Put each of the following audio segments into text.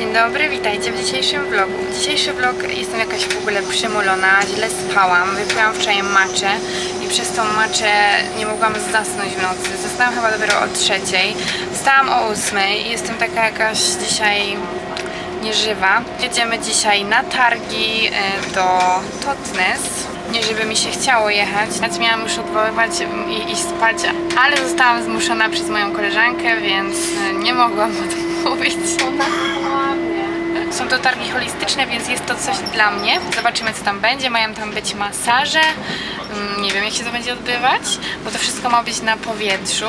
Dzień dobry, witajcie w dzisiejszym vlogu. Dzisiejszy vlog jestem jakaś w ogóle przymulona, źle spałam, wypiłam wczoraj maczę i przez tą maczę nie mogłam zasnąć w nocy. Zasnęłam chyba dopiero o trzeciej, wstałam o ósmej i jestem taka jakaś dzisiaj nieżywa. Jedziemy dzisiaj na targi e, do Totnes. Nie żeby mi się chciało jechać, więc miałam już odwoływać i iść spać, ale zostałam zmuszona przez moją koleżankę, więc e, nie mogłam odmówić. Są to targi holistyczne, więc jest to coś dla mnie. Zobaczymy, co tam będzie. Mają tam być masaże. Mm, Nie wiem, jak się to będzie odbywać, bo to wszystko ma być na powietrzu,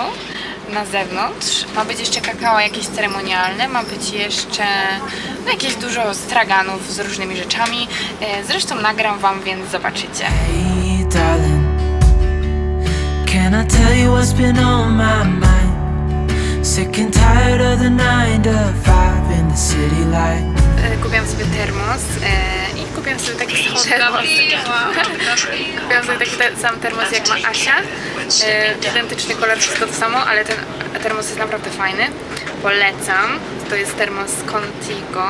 na zewnątrz. Ma być jeszcze kakao jakieś ceremonialne, ma być jeszcze no, jakieś dużo straganów z różnymi rzeczami. E, Zresztą nagram Wam, więc zobaczycie. Hey, darling, can I tell you what's been on my mind? Sick and tired of the nine to five in the city light. Termos e, i kupiłam sobie taki sam termos. kupiłam sobie taki te, sam termos jak ma Asia. E, identyczny kolor, wszystko to samo, ale ten termos jest naprawdę fajny. Polecam. To jest termos Contigo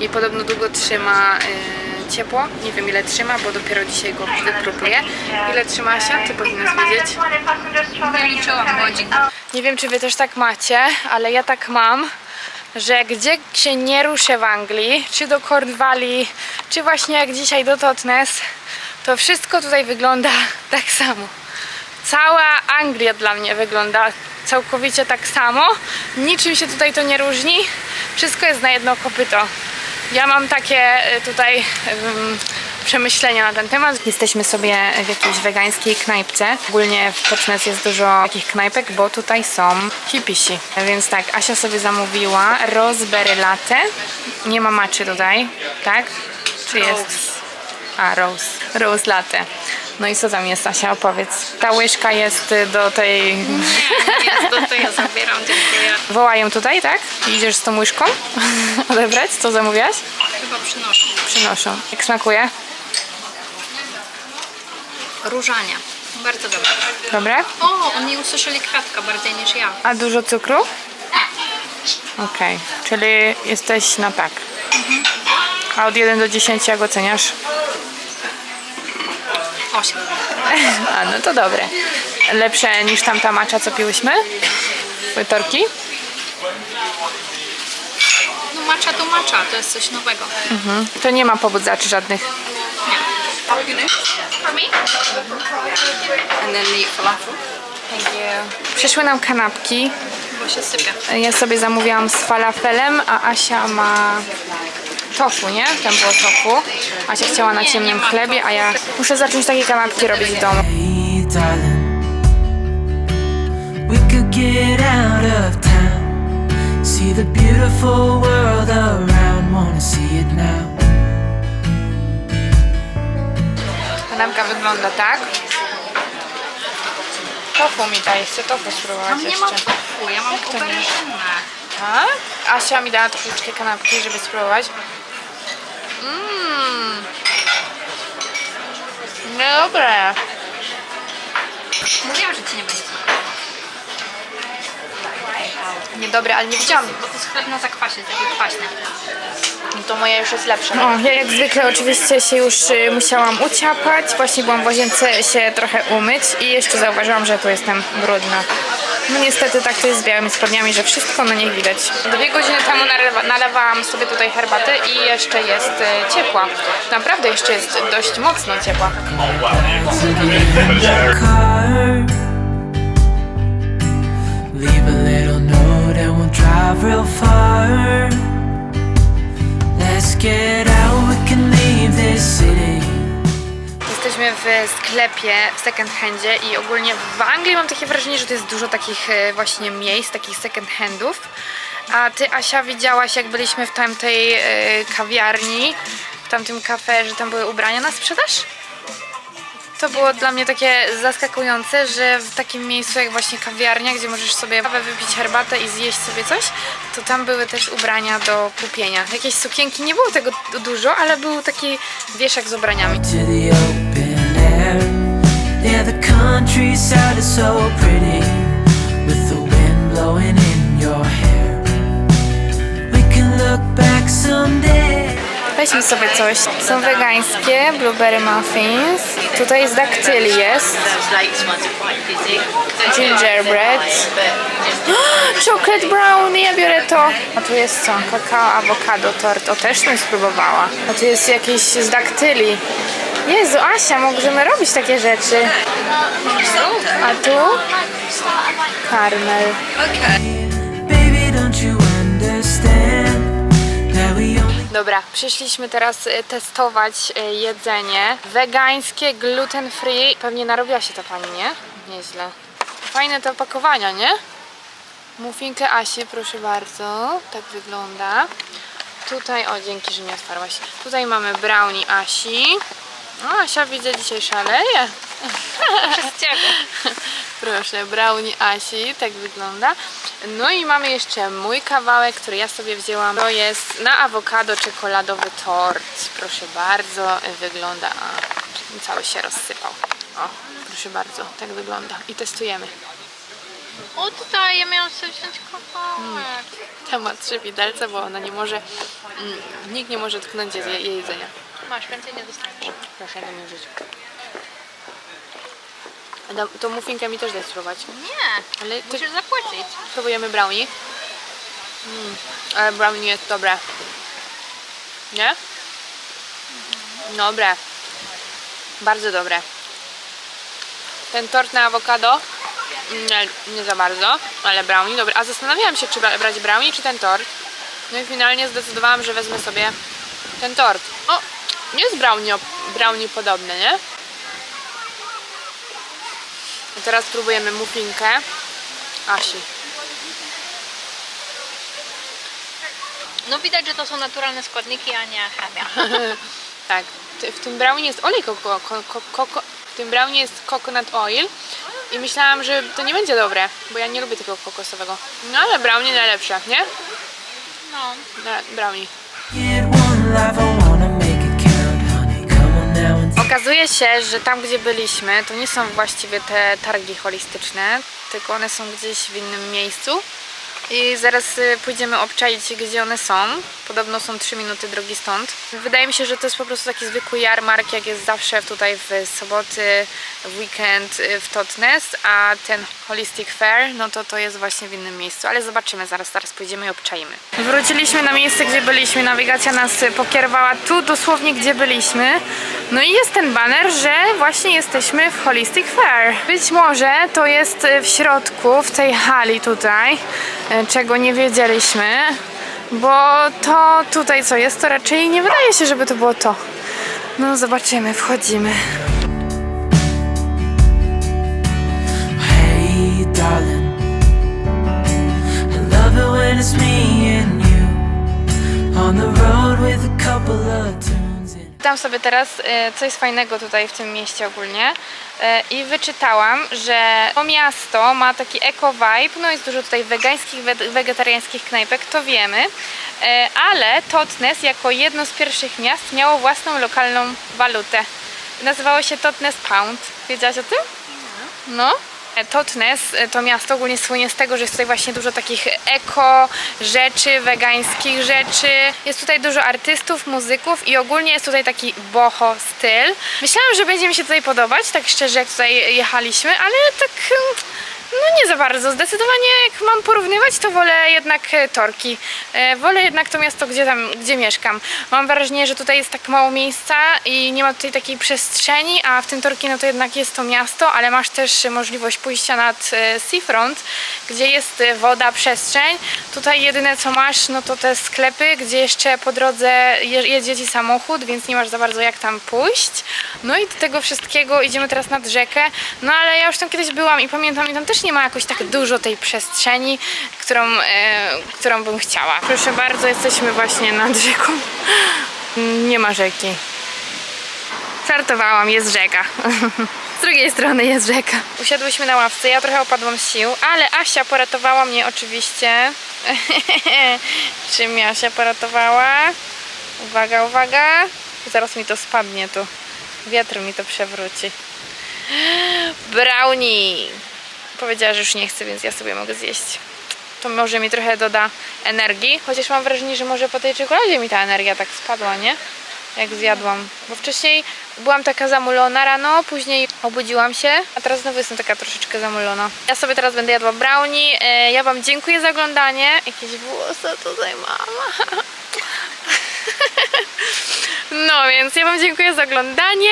i podobno długo trzyma e, ciepło. Nie wiem ile trzyma, bo dopiero dzisiaj go wypróbuję. Ile trzyma Asia? Ty powinnaś wiedzieć. Nie liczyłam godzin. Nie wiem, czy wy też tak macie, ale ja tak mam, że gdzie się nie ruszę w Anglii, czy do Cornwalli, czy właśnie jak dzisiaj do Totnes, to wszystko tutaj wygląda tak samo. Cała Anglia dla mnie wygląda całkowicie tak samo. Niczym się tutaj to nie różni. Wszystko jest na jedno kopyto. Ja mam takie y, tutaj przemyślenia na ten temat. Jesteśmy sobie w jakiejś wegańskiej knajpce. Ogólnie w Totnes jest dużo takich knajpek, bo tutaj są hipisi. Więc tak, Asia sobie zamówiła raspberry latte. Nie ma maczy tutaj, tak? Czy jest? A, rose. Rose latte. No i co tam jest, Asia? Opowiedz. Ta łyżka jest do tej... Jest, to, to ja zabieram, dziękuję. Wołają tutaj, tak? I Idziesz z tą łyżką odebrać? Co zamówiłaś? Chyba przynoszę. Przynoszą. Jak smakuje? Różanie. Bardzo dobre. Dobre? O, oni usłyszeli kwiatka bardziej niż ja. A dużo cukru? Okej, czyli jesteś na tak. A od 1 do 10 jak oceniasz? Osiem. A, no to dobre. Lepsze niż tamta macza, co piłyśmy? Torki? No macza to macza, to jest coś nowego. Mhm. To nie ma pobudzaczy żadnych. For me? And then the falafel. Thank you. Przyszły nam kanapki. Bo się sypie. Ja sobie zamówiłam z falafelem, a Asia ma tofu, nie? Tam było tofu. Asia chciała na ciemnym chlebie, a ja muszę zacząć takie kanapki robić w domu. Hey, darling, we could get out of town, see the beautiful world wygląda tak. Tofu mi daj, chcę tofu spróbować Tam nie jeszcze. mam tofu, ja mam to nie? aubergine. Tak? Asia mi dała troszeczkę kanapki, żeby spróbować. Mmm. Dobre. Mówiłam, że ci nie będzie smakowało. Niedobre, ale nie widziałam. Bo to jest chleb na zakwasie, taki kwaśny. To moja już jest lepsza. No, ja jak zwykle oczywiście się już y, musiałam uciapać. Właśnie byłam w łazience się trochę umyć i jeszcze zauważyłam, że tu jestem brudna. No niestety tak to jest z białymi spodniami, że wszystko na nich widać. Dwie godziny temu nalewa, nalewałam sobie tutaj herbatę i jeszcze jest y, ciepła. Naprawdę jeszcze jest dość mocno ciepła. car. Real far. Let's get out, we can leave this city. Jesteśmy w sklepie, w second handzie i ogólnie w Anglii mam takie wrażenie, że to jest dużo takich e, właśnie miejsc, takich second handów. A ty, Asia, widziałaś jak byliśmy w tamtej e, kawiarni, w tamtym kafe, że tam były ubrania na sprzedaż? To było dla mnie takie zaskakujące, że w takim miejscu jak właśnie kawiarnia, gdzie możesz sobie kawę wypić herbatę i zjeść sobie coś, to tam były też ubrania do kupienia. Jakieś sukienki, nie było tego dużo, ale był taki wieszak z ubraniami. look back, Weźmy sobie coś. Są wegańskie blueberry muffins. Tutaj jest daktyli jest. Gingerbread. Chocolate brownie, ja biorę to. A tu jest co? Kakao, awokado, tort. O, też bym spróbowała. A tu jest jakieś z daktyli. Jezu, Asia, możemy robić takie rzeczy. A tu? Karmel. Baby, Dobra, przyszliśmy teraz e, testować e, jedzenie wegańskie, gluten free. Pewnie narobiła się ta pani, nie? Nieźle. Fajne te opakowania, nie? Muffinkę Asi, proszę bardzo. Tak wygląda. Tutaj, o dzięki, że mnie otwarłaś. Tutaj mamy brownie Asi. O, Asia widzę dzisiaj szaleje. Przez ciebie. Proszę, brownie Asi, tak wygląda. No i mamy jeszcze mój kawałek, który ja sobie wzięłam. To jest na awokado czekoladowy tort. Proszę bardzo, wygląda. A, cały się rozsypał. O, proszę bardzo, tak wygląda. I testujemy. O tutaj, ja miałam sobie wziąć kawałek. Ta ma trzy widelce, bo ona nie może, mm, nikt nie może tknąć jej jedzenia. Masz, więcej nie dostaniesz. Proszę namierzyć. A da- Tą muffinkę mi też daj spróbować. Nie, Ale ty, musisz zapłacić. Spróbujemy brownie. Mm, ale brownie jest dobre. Nie? Dobre. Bardzo dobre. Ten tort na awokado nie, nie za bardzo, ale brownie dobre. A zastanawiałam się, czy bra- brać brownie, czy ten tort. No i finalnie zdecydowałam, że wezmę sobie ten tort. O, jest brownie, brownie podobny, nie? I teraz spróbujemy muffinkę Asi. No widać, że to są naturalne składniki, a nie chemia. Tak, w tym brownie jest olej koko, ko, ko, koko, w tym brownie jest coconut oil i myślałam, że to nie będzie dobre, bo ja nie lubię tego kokosowego. No ale brownie najlepsze, nie? No. Na- Brownie. Okazuje się, że tam gdzie byliśmy, to nie są właściwie te targi holistyczne, tylko one są gdzieś w innym miejscu. I zaraz y, pójdziemy obczaić, gdzie one są. Podobno są 3 minuty drogi stąd. Wydaje mi się, że to jest po prostu taki zwykły jarmark, jak jest zawsze tutaj w soboty, w weekend y, w Totnes, a ten Holistic Fair, no to to jest właśnie w innym miejscu. Ale zobaczymy, zaraz, zaraz pójdziemy i obczaimy. Wróciliśmy na miejsce, gdzie byliśmy. Nawigacja nas y, pokierowała tu dosłownie, gdzie byliśmy. No i jest ten baner, że właśnie jesteśmy w Holistic Fair. Być może to jest y, w środku, w tej hali tutaj, y, czego nie wiedzieliśmy, bo to tutaj co jest, to raczej nie wydaje się, żeby to było to. No zobaczymy, wchodzimy. Tunes in. Czytam sobie teraz e, coś fajnego tutaj w tym mieście ogólnie e, i wyczytałam, że to miasto ma taki eco vibe, no jest dużo tutaj wegańskich, we- wegetariańskich knajpek, to wiemy, e, ale Totnes jako jedno z pierwszych miast miało własną lokalną walutę. Nazywało się Totnes Pound. Wiedziałaś o tym? No. Totnes e, to miasto ogólnie słynie z tego, że jest tutaj właśnie dużo takich eko rzeczy, wegańskich rzeczy. Jest tutaj dużo artystów, muzyków i ogólnie jest tutaj taki boho styl. Myślałam, że będzie mi się tutaj podobać, tak szczerze jak tutaj jechaliśmy, ale tak mm, no nie za bardzo. Zdecydowanie jak mam porównywać, to wolę jednak e, Torki. E, Wolę jednak to miasto, gdzie tam, gdzie mieszkam. Mam wrażenie, że tutaj jest tak mało miejsca i nie ma tutaj takiej przestrzeni, a w tym Torki no to jednak jest to miasto, ale masz też możliwość pójścia nad e, seafront, gdzie jest woda, przestrzeń. Tutaj jedyne co masz, no to te sklepy, gdzie jeszcze po drodze je- jedzie ci samochód, więc nie masz za bardzo jak tam pójść. No i do tego wszystkiego idziemy teraz nad rzekę. No ale ja już tam kiedyś byłam i pamiętam, i tam też nie ma jakoś tak dużo tej przestrzeni, którą, e, którą bym chciała. Proszę bardzo, jesteśmy właśnie nad rzeką. Nie ma rzeki. Żartowałam, jest rzeka. Z drugiej strony jest rzeka. Usiadłyśmy na ławce, ja trochę opadłam z sił, ale Asia poratowała mnie oczywiście. Czym Asia poratowała? Uwaga, uwaga. Zaraz mi to spadnie tu. Wiatr mi to przewróci. Brownie! Powiedziała, że już nie chce, więc ja sobie mogę zjeść. To może mi trochę doda energii. Chociaż mam wrażenie, że może po tej czekoladzie mi ta energia tak spadła, nie? Jak zjadłam. Bo wcześniej byłam taka zamulona rano, później obudziłam się, a teraz znowu jestem taka troszeczkę zamulona. Ja sobie teraz będę jadła brownie. E, Ja Wam dziękuję za oglądanie. Jakieś włosy tutaj mam. No więc ja Wam dziękuję za oglądanie.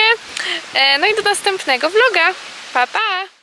E, No i do następnego vloga. Pa, pa!